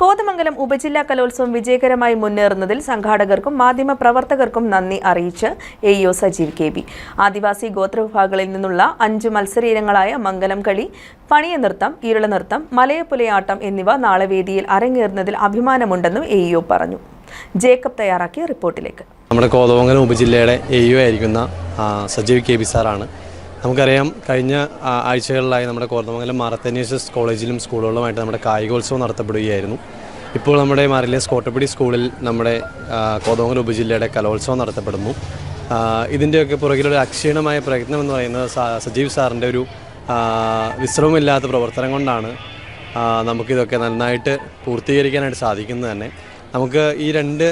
കോതമംഗലം ഉപജില്ലാ കലോത്സവം വിജയകരമായി മുന്നേറുന്നതിൽ സംഘാടകർക്കും മാധ്യമ പ്രവർത്തകർക്കും നന്ദി അറിയിച്ച് A O Sajeev K B ആദിവാസി ഗോത്രവിഭാഗങ്ങളിൽ നിന്നുള്ള അഞ്ച് മത്സര ഇനങ്ങളായ മംഗലം കളി പണിയ നൃത്തം ഇരുളനൃത്തം മലയപ്പുലയാട്ടം എന്നിവ നാളെ വേദിയിൽ അരങ്ങേറുന്നതിൽ അഭിമാനമുണ്ടെന്നും എ ഇഒ പറഞ്ഞു. ജേക്കബ് തയ്യാറാക്കിയ റിപ്പോർട്ടിലേക്ക്. നമ്മുടെ കോതമംഗലം ഉപജില്ലയുടെ എ ആയിരിക്കുന്ന സജീവ് കെ ബി സാറാണ്. നമുക്കറിയാം കഴിഞ്ഞ ആഴ്ചകളിലായി നമ്മുടെ കോതമംഗലം മാറത്തനേഷ്യസ് കോളേജിലും സ്കൂളുകളിലുമായിട്ട് നമ്മുടെ കായികോത്സവം നടത്തപ്പെടുകയായിരുന്നു. ഇപ്പോൾ നമ്മുടെ മാറിലെ സ്കോട്ടപ്പടി സ്കൂളിൽ നമ്മുടെ കോതമംഗലം ഉപജില്ലയുടെ കലോത്സവം നടത്തപ്പെടുന്നു. ഇതിന്റെയൊക്കെ പുറകിലൊരു അക്ഷീണമായ പ്രയത്നം എന്ന് പറയുന്നത് സജീവ് സാറിന്റെ ഒരു വിശ്രമമില്ലാത്ത പ്രവർത്തനം കൊണ്ടാണ് നമുക്കിതൊക്കെ നന്നായിട്ട് പൂർത്തീകരിക്കാനായിട്ട് സാധിക്കുന്നത് തന്നെ. നമുക്ക് ഈ രണ്ട്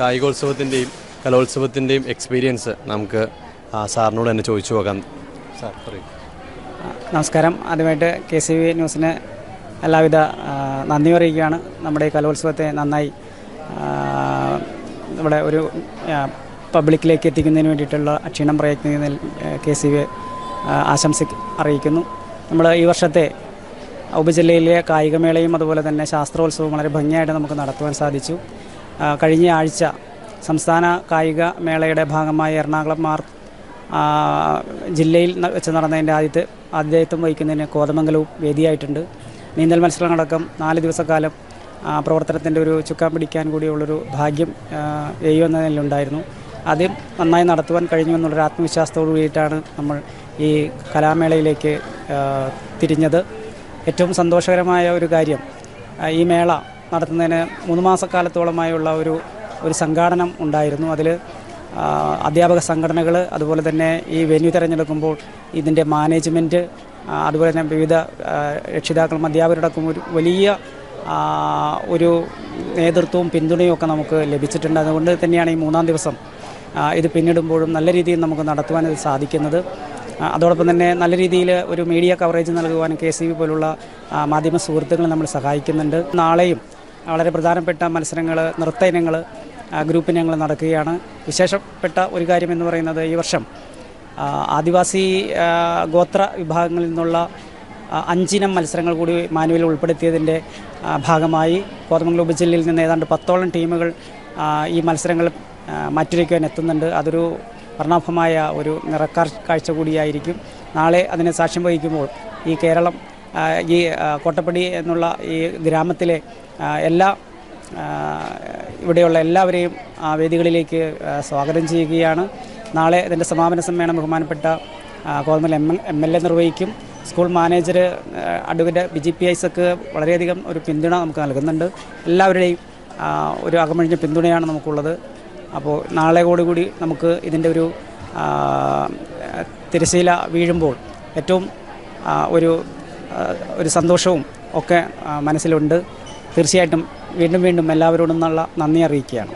കായികോത്സവത്തിന്റെയും കലോത്സവത്തിന്റെയും എക്സ്പീരിയൻസ് നമുക്ക് സാറിനോട് തന്നെ ചോദിച്ചു നോക്കാം. നമസ്കാരം. ആദ്യമായിട്ട് കെ സി വി ന്യൂസിന് എല്ലാവിധ നന്ദി അറിയിക്കുകയാണ്. നമ്മുടെ ഈ കലോത്സവത്തെ നന്നായി നമ്മുടെ ഒരു പബ്ലിക്കിലേക്ക് എത്തിക്കുന്നതിന് വേണ്ടിയിട്ടുള്ള അക്ഷീണം പ്രയത്നിക്കുന്നതിൽ കെ സി വി ആശംസ അറിയിക്കുന്നു. നമ്മൾ ഈ വർഷത്തെ ഉപജില്ലയിലെ കായികമേളയും അതുപോലെ തന്നെ ശാസ്ത്രോത്സവവും വളരെ ഭംഗിയായിട്ട് നമുക്ക് നടത്തുവാൻ സാധിച്ചു. കഴിഞ്ഞ ആഴ്ച സംസ്ഥാന കായിക മേളയുടെ ഭാഗമായി എറണാകുളം മാർ ജില്ലയിൽ വെച്ച് നടന്നതിന്റെ ആദ്യത്തെ ആദ്യത്വം വഹിക്കുന്നതിന് കോതമംഗലവും വേദിയായിട്ടുണ്ട്. നീന്തൽ മത്സരങ്ങളടക്കം നാല് ദിവസക്കാലം പ്രവർത്തനത്തിന്റെ ഒരു ചുക്കാൻ പിടിക്കാൻ കൂടിയുള്ളൊരു ഭാഗ്യം എയ്യോ നിലയിലുണ്ടായിരുന്നു. ആദ്യം നന്നായി നടത്തുവാൻ കഴിഞ്ഞു എന്നുള്ളൊരു ആത്മവിശ്വാസത്തോടു കൂടിയിട്ടാണ് നമ്മൾ ഈ കലാമേളയിലേക്ക് തിരിഞ്ഞത്. ഏറ്റവും സന്തോഷകരമായ ഒരു കാര്യം ഈ മേള നടത്തുന്നതിന് മൂന്ന് മാസക്കാലത്തോളമായുള്ള ഒരു ഒരു സംഘാടനം ഉണ്ടായിരുന്നു. അതിൽ അധ്യാപക സംഘടനകൾ അതുപോലെ തന്നെ ഈ വെന്യൂ തിരഞ്ഞെടുക്കുമ്പോൾ ഇതിന്റെ മാനേജ്മെന്റ് അതുപോലെ തന്നെ വിവിധ രക്ഷിതാക്കളും അധ്യാപകരോടൊപ്പം ഒരു വലിയ ഒരു നേതൃത്വവും പിന്തുണയും ഒക്കെ നമുക്ക് ലഭിച്ചിട്ടുണ്ട്. അതുകൊണ്ട് തന്നെയാണ് ഈ മൂന്നാം ദിവസം ഇത് പിന്നിടുമ്പോഴും നല്ല രീതിയിൽ നമുക്ക് നടത്തുവാൻ സാധിക്കുന്നത്. അതോടൊപ്പം തന്നെ നല്ല രീതിയിൽ ഒരു മീഡിയ കവറേജ് നൽകുവാനും കെ സി ബി പോലുള്ള മാധ്യമ സുഹൃത്തുക്കളെ നമ്മൾ സഹായിക്കുന്നുണ്ട്. നാളെയും വളരെ പ്രധാനപ്പെട്ട മത്സരങ്ങൾ നൃത്ത ഇനങ്ങൾ ഗ്രൂപ്പ് ഞങ്ങൾ നടക്കുകയാണ്. വിശേഷപ്പെട്ട ഒരു കാര്യം എന്ന് പറയുന്നത് ഈ വർഷം ആദിവാസി ഗോത്ര വിഭാഗങ്ങളിൽ നിന്നുള്ള അഞ്ചിനം മത്സരങ്ങൾ കൂടി മാനുവൽ ഉൾപ്പെടുത്തിയതിന്റെ ഭാഗമായി കോതമംഗലം ഉപജില്ലയിൽ നിന്ന് ഏതാണ്ട് പത്തോളം ടീമുകൾ ഈ മത്സരങ്ങൾ മാറ്റിവെക്കുവാൻ എത്തുന്നുണ്ട്. അതൊരു വർണാഭമായ ഒരു നിറക്കാർ കാഴ്ച കൂടിയായിരിക്കും. നാളെ അതിനെ സാക്ഷ്യം വഹിക്കുമ്പോൾ ഈ കേരളം ഈ കോട്ടപ്പടി എന്നുള്ള ഈ ഗ്രാമത്തിലെ എല്ലാ ഇവിടെയുള്ള എല്ലാവരെയും ആ വേദികളിലേക്ക് സ്വാഗതം ചെയ്യുകയാണ്. നാളെ ഇതിന്റെ സമാപന സമ്മേളനം ബഹുമാനപ്പെട്ട കോതമൽ എം എം എൽ എ നിർവഹിക്കും. School manager advocate B P Isaac വളരെയധികം ഒരു പിന്തുണ നമുക്ക് നൽകുന്നുണ്ട്. എല്ലാവരുടെയും ഒരു അകമഴിഞ്ഞ പിന്തുണയാണ് നമുക്കുള്ളത്. അപ്പോൾ നാളെ കൂടി നമുക്ക് ഇതിന്റെ ഒരു തിരശീല വീഴുമ്പോൾ ഏറ്റവും ഒരു ഒരു സന്തോഷവും ഒക്കെ മനസ്സിലുണ്ട്. തീർച്ചയായിട്ടും വീണ്ടും വീണ്ടും എല്ലാവരോടും നല്ല നന്ദി അറിയിക്കുകയാണ്.